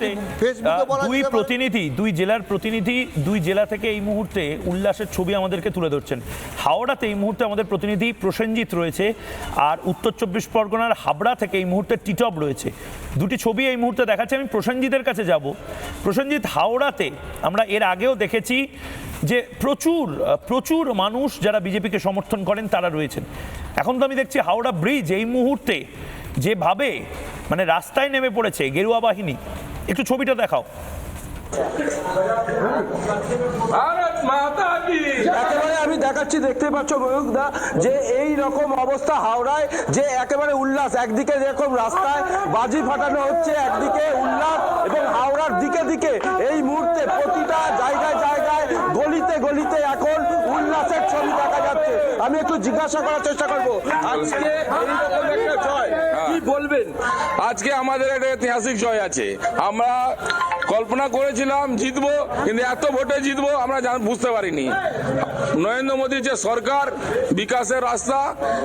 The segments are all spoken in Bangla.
মুহূর্তে দুই। প্রতিনিধি দুই জেলার প্রতিনিধি দুই জেলা থেকে এই মুহূর্তে উল্লাসের ছবি আমাদেরকে তুলে ধরছেন। হাওড়াতে এই মুহূর্তে আমাদের প্রতিনিধি প্রসেনজিৎ রয়েছে আর উত্তর চব্বিশ পরগনার হাবড়া থেকে এই মুহূর্তে টিটপ রয়েছে। দুটি ছবি এই মুহূর্তে দেখাচ্ছে আমি প্রসেনজিতের কাছে যাব। প্রসেনজিৎ হাওড়াতে আমরা এর আগেও দেখেছি যে প্রচুর প্রচুর মানুষ যারা বিজেপিকে সমর্থন করেন তারা রয়েছেন। এখন তো আমি দেখছি হাওড়া ব্রিজ এই মুহূর্তে যেভাবে মানে রাস্তায় নেমে পড়েছে গেরুয়া বাহিনী একটু ছবিটা দেখাও। একেবারে আমি দেখাচ্ছি দেখতে পাচ্ছ ময়ূক দা যে এই রকম অবস্থা হাওড়ায় যে একেবারে উল্লাস। একদিকে যেরকম রাস্তায় বাজি ফাটানো হচ্ছে একদিকে উল্লাস এবং হাওড়ার দিকে দিকে এই মুহূর্তে প্রতিটা জায়গায় জায়গায় গলিতে গলিতে এখন উল্লাসের ছবি দেখা যাচ্ছে। আমি একটু জিজ্ঞাসা করার চেষ্টা করব। আজকে একটা জয়। বলবেন? আজকে আমাদের একটা ঐতিহাসিক জয় আছে। আমরা কল্পনা করেছিলাম জিতবো কিন্তু এত ভোটে জিতবো আমরা জান- বুঝতে পারিনি। নরেন্দ্র মোদীর যে সরকার বিকাশের রাস্তা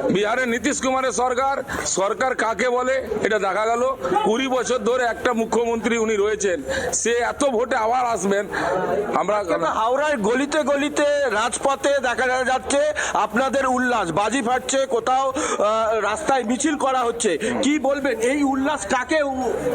বিহারের নীতিশ কুমারের সরকার সরকার কাকে বলে এটা দেখা গেল। কুড়ি বছর ধরে একটা মুখ্যমন্ত্রী উনি রয়েছেন সে এত ভোটে আবার আসবেন। আমরা হাওড়ার গলিতে গলিতে রাজপথে দেখা যাচ্ছে আপনাদের উল্লাস বাজি ফাটছে কোথাও রাস্তায় মিছিল করা হচ্ছে। কি বলবেন? এই উল্লাস কাকে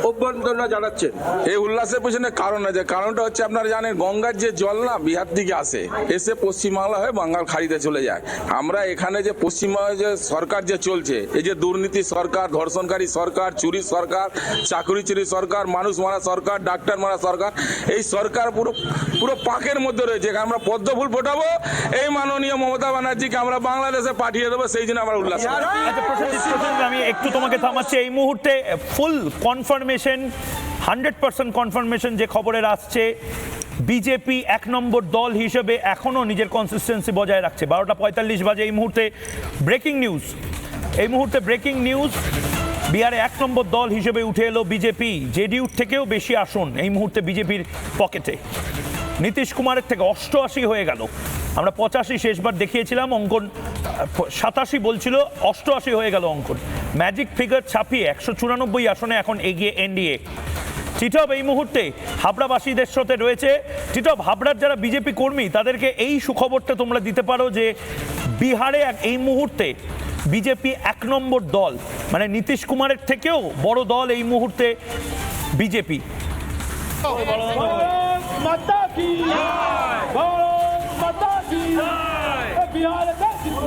অভ্যন্তরণা জানাচ্ছেন। এই উল্লাসের পেছনে কারণ আছে কারণটা হচ্ছে আপনারা জানেন, গঙ্গার যে জল না বিহার দিকে আসে, এসে পশ্চিমবাংলা হয়ে বাঙ্গাল খাড়িতে চলে যায়। আমরা এখানে যে পশ্চিমবঙ্গে যে সরকার যে চলছে, এই যে দুর্নীতি সরকার, ধর্ষণকারী সরকার, চুরি সরকার, চাকরি চুরি সরকার, মানুষ মারা সরকার, ডাক্তার মারা সরকার, এই সরকার পুরো পুরো পাকের মধ্যে রয়েছে। আমরা পদ্ম ফুল ফোটাবো, এই মাননীয় মমতা ব্যানার্জিকে আমরা বাংলাদেশে পাঠিয়ে দেবো, সেই জন্য আমরা উল্লাস। আচ্ছা আমি একটু তোমাকে থামাচ্ছি। এই মুহূর্তে full confirmation hundred percent confirmation যে খবরের আসছে, বিজেপি এক নম্বর দল হিসেবে এখনও নিজের কনসিস্টেন্সি বজায় রাখছে। বারোটা পঁয়তাল্লিশ বাজে এই মুহূর্তে ব্রেকিং নিউজ এই মুহূর্তে ব্রেকিং নিউজ বিহারে এক নম্বর দল হিসেবে উঠে এলো বিজেপি। জেডিইউ থেকেও বেশি আসন এই মুহূর্তে বিজেপির পকেটে। নীতিশ কুমারের থেকে অষ্টআশি হয়ে গেল। আমরা পঁচাশি শেষবার দেখিয়েছিলাম, অঙ্কন সাতাশি বলছিল, অষ্টআশি হয়ে গেল অঙ্কন। ম্যাজিক ফিগার ছাপিয়ে একশো চুরানব্বই আসনে এখন এগিয়ে এনডিএ। টিটব এই মুহূর্তে হাবড়াবাসীদের সাথে রয়েছে। টিটব, হাবড়ার যারা বিজেপি কর্মী, তাদেরকে এই সুখবরটা তোমরা দিতে পারো যে বিহারে এই মুহূর্তে বিজেপি এক নম্বর দল। মানে নীতিশ কুমারের থেকেও বড় দল এই মুহূর্তে বিজেপি। माता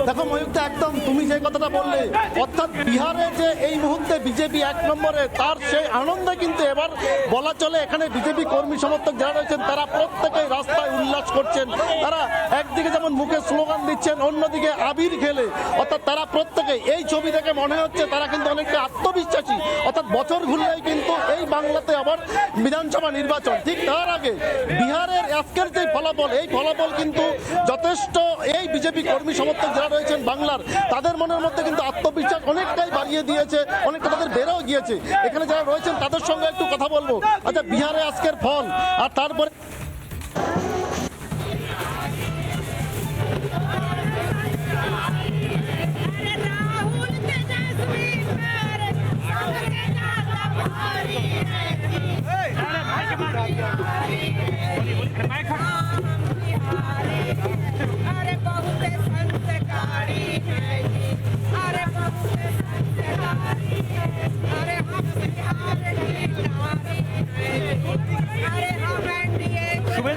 দেখো ময়ূক্তা একদম, তুমি যে কথাটা বললে। অর্থাৎ বিহারে যে এই মুহূর্তে বিজেপি এক নম্বরে, তার সেই আনন্দে কিন্তু এবার বলা চলে এখানে বিজেপি কর্মী সমর্থক যারা রয়েছেন, তারা প্রত্যেকেই রাস্তায় উল্লাস করছেন। তারা একদিকে যেমন মুখে স্লোগান দিচ্ছেন, অন্যদিকে আবির খেলে। অর্থাৎ তারা প্রত্যেকে এই ছবি দেখে মনে হচ্ছে তারা কিন্তু অনেকটা আত্মবিশ্বাসী। অর্থাৎ বছর ঘুরলেই কিন্তু এই বাংলাতে আবার বিধানসভা নির্বাচন। ঠিক তার আগে বিহারের আজকের যে ফলাফল, এই ফলাফল কিন্তু যথেষ্ট এই বিজেপি কর্মী সমর্থক যারা রয়েছেন বাংলার। তাদের মনের মধ্যে কিন্তু আত্মবিশ্বাস অনেকটাই বাড়িয়ে দিয়েছে, অনেকটা তাদের বেড়েও গিয়েছে। এখানে যারা রয়েছেন তাদের সঙ্গে একটু কথা বলব। আচ্ছা বিহারে আজকের ফল, আর তারপরে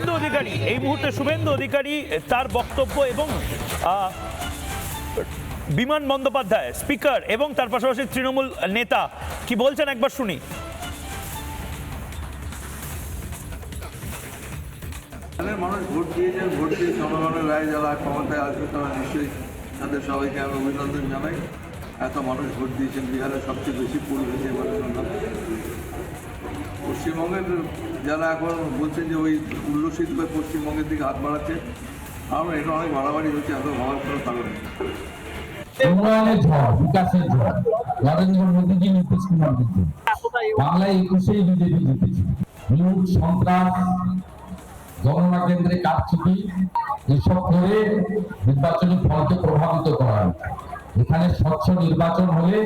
শুভেন্দু অধিকারী। এই মুহূর্তে শুভেন্দু অধিকারী তার বক্তব্য এবং বিমান বন্দ্যোপাধ্যায়, স্পিকার এবং তার পাশাপাশি তৃণমূল নেতা। কি বলছেন একবার শুনি। মানুষ ভোট দিয়েছেন, ভোট দিয়ে জনগণের রায় যারা ক্ষমতায় আসবে তারা নিশ্চয়ই তাদের সবাইকে আমি অভিনন্দন জানাই। এত মানুষ ভোট দিয়েছেন বিহারে সবচেয়ে বেশি হয়েছে এবারে পশ্চিমবঙ্গের যারা এখন বলছেন যে ওই উল্লসিত হয়ে পশ্চিমবঙ্গের দিকে হাত বাড়াচ্ছে আমরা এটা অনেক বাড়াবাড়ি হচ্ছে এত ভাবার কোনো কারণ। উন্নয়নের ঝড়, বিকাশের ঝড়। নরেন্দ্র মোদীজি নীতিশ কুমার বাংলায় একুশেই বিজেপি জিতেছে। সন্ত্রাস, গণনা কেন্দ্রে কারচুপি, এসব করে নির্বাচনী ফলকে প্রভাবিত করা এখানে স্বচ্ছ নির্বাচন হলে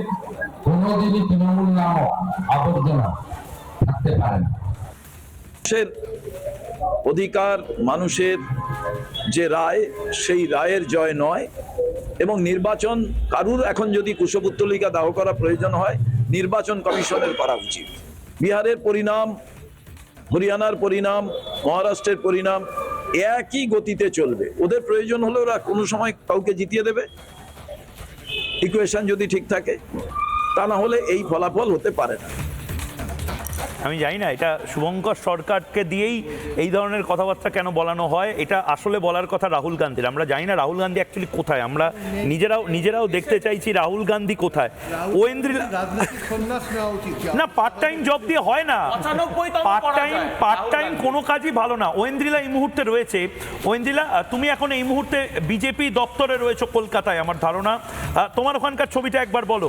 কোনোদিনই তৃণমূল নামক আবর্জনা থাকতে পারে না। অধিকার, মানুষের যে রায়, সেই রায়ের জয় নয় এবং নির্বাচন কারুর এখন যদি কুশপুত্তলিকা দাহ করা প্রয়োজন হয়, নির্বাচন কমিশনের করা উচিত। বিহারের পরিণাম, হরিয়ানার পরিণাম, মহারাষ্ট্রের পরিণাম একই গতিতে চলবে। ওদের প্রয়োজন হলে ওরা কোনো সময় কাউকে জিতিয়ে দেবে। ইকুয়েশন যদি ঠিক থাকে, তা না হলে এই ফলাফল হতে পারে না। আমি জানি না এটা শুভঙ্কর সরকারকে দিয়েই এই ধরনের কথাবার্তা কেন বলানো হয়? এটা আসলে বলার কথা রাহুল গান্ধীর। আমরা জানি না রাহুল গান্ধী অ্যাকচুয়ালি কোথায়। আমরা নিজেরাও নিজেরাও দেখতে চাইছি রাহুল গান্ধী কোথায়। ওয়েন্দ্রিলা না পার্ট টাইম জব দিয়ে হয় না। পার্ট টাইম পার্ট টাইম কোনো কাজই ভালো না। ওয়েন্দ্রিলা এই মুহূর্তে রয়েছে। ওয়েন্দ্রিলা তুমি এখন এই মুহূর্তে বিজেপি দপ্তরে রয়েছে কলকাতায় আমার ধারণা। তোমার ওখানকার ছবিটা একবার বলো।